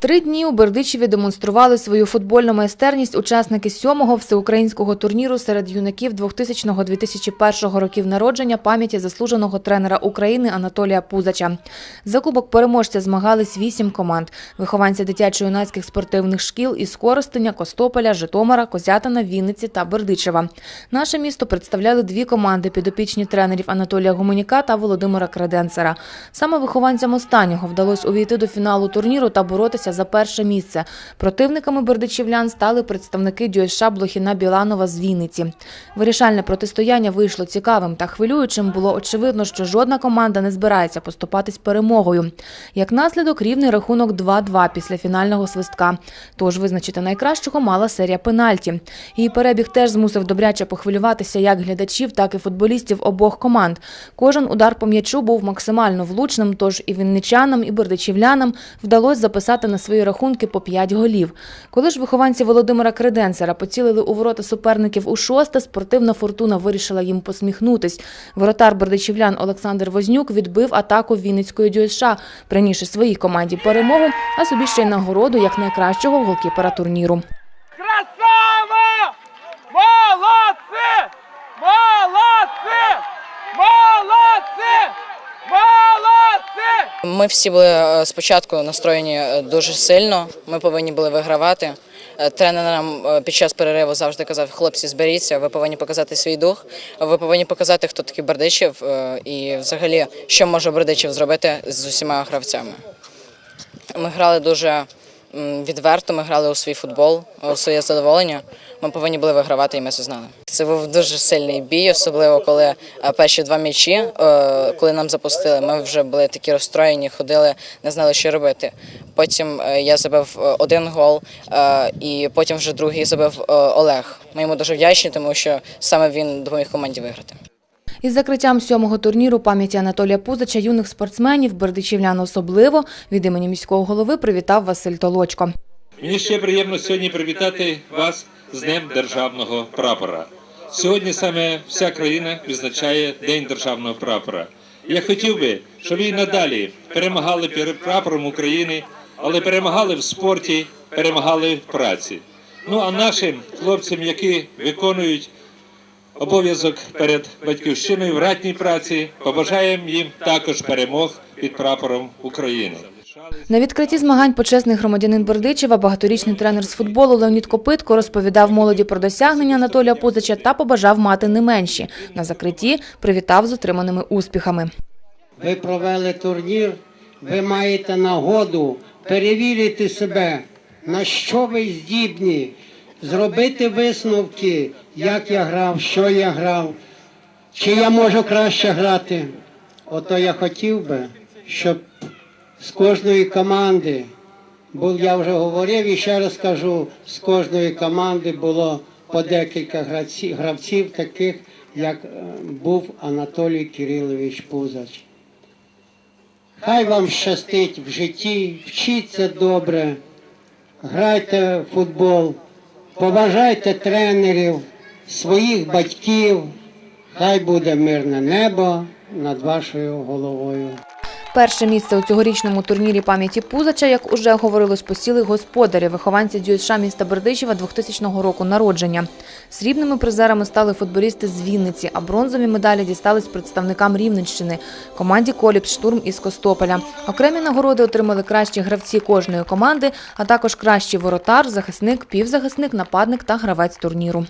Три дні у Бердичеві демонстрували свою футбольну майстерність учасники сьомого всеукраїнського турніру серед юнаків 2000-2001 років народження пам'яті заслуженого тренера України Анатолія Пузача. За кубок переможця змагались вісім команд. Вихованці дитячо-юнацьких спортивних шкіл із Коростеня, Костополя, Житомира, Козятина, Вінниці та Бердичева. Наше місто представляли дві команди підопічні тренерів Анатолія Гуменяка та Володимира Креденцера. Саме вихованцям останнього вдалося увійти до фіналу турніру та боротися за перше місце. Противниками бердичівлян стали представники ДЮСШ Блохіна Біланова з Вінниці. Вирішальне протистояння вийшло цікавим та хвилюючим. Було очевидно, що жодна команда не збирається поступатись перемогою. Як наслідок, рівний рахунок 2-2 після фінального свистка. Тож визначити найкращого мала серія пенальті. Її перебіг теж змусив добряче похвилюватися як глядачів, так і футболістів обох команд. Кожен удар по м'ячу був максимально влучним, тож і вінничанам, і бердичівлянам вдалося записати на свої рахунки по 5 голів. Коли ж вихованці Володимира Креденцера поцілили у ворота суперників у шосте, спортивна фортуна вирішила їм посміхнутись. Воротар бердичівлян Олександр Вознюк відбив атаку Вінницької ДЮСШ, принісши своїй команді перемогу, а собі ще й нагороду як найкращого голкіпера турніру. Ми всі були е, спочатку настроєні е, дуже сильно. Ми повинні були вигравати. Е, Тренер нам під час перериву завжди казав: хлопці, зберіться, ви повинні показати свій дух, ви повинні показати, хто такий Бердичів і взагалі, що може Бердичів зробити з усіма гравцями. Ми грали дуже відверто, ми грали у свій футбол, у своє задоволення. Ми повинні були вигравати, і ми це знали. Це був дуже сильний бій, особливо коли е, перші два м'ячі, е, коли нам запустили, ми вже були такі розстроєні, ходили, не знали, що робити. Потім е, я забив один гол, і потім вже другий забив Олег. Ми йому дуже вдячні, тому що саме він допоміг команді виграти. Із закриттям сьомого турніру пам'яті Анатолія Пузача юних спортсменів, бердичівлян особливо, від імені міського голови привітав Василь Толочко. Мені ще приємно сьогодні привітати вас з Днем Державного прапора. Сьогодні саме вся країна відзначає День державного прапора. Я хотів би, щоб і надалі перемагали перед прапором України, але перемагали в спорті, перемагали в праці. Ну а нашим хлопцям, які виконують обов'язок перед батьківщиною в ратній праці, побажаємо їм також перемог під прапором України. На відкритті змагань почесний громадянин Бердичева, багаторічний тренер з футболу Леонід Копитко розповідав молоді про досягнення Анатолія Пузача та побажав мати не менші. На закритті привітав з отриманими успіхами. ви провели турнір, ви маєте нагоду перевірити себе, на що ви здібні, зробити висновки, як я грав, що я грав, чи я можу краще грати. Ото я хотів би, щоб з кожної команди, бо я вже говорив і ще раз кажу, з кожної команди було по декілька гравців, гравців таких, як е, був Анатолій Кирилович Пузач. Хай вам щастить в житті, вчіться добре, грайте в футбол, поважайте тренерів, своїх батьків. Хай буде мирне небо над вашою головою. Перше місце у цьогорічному турнірі пам'яті Пузача, як уже говорилось, посіли господарі, вихованці ДЮСШ міста Бердичева 2000 року народження. Срібними призерами стали футболісти з Вінниці, а бронзові медалі дістались представникам Рівненщини, команді Коліпс Штурм із Костополя. Окремі нагороди отримали кращі гравці кожної команди, а також кращий воротар, захисник, півзахисник, нападник та гравець турніру.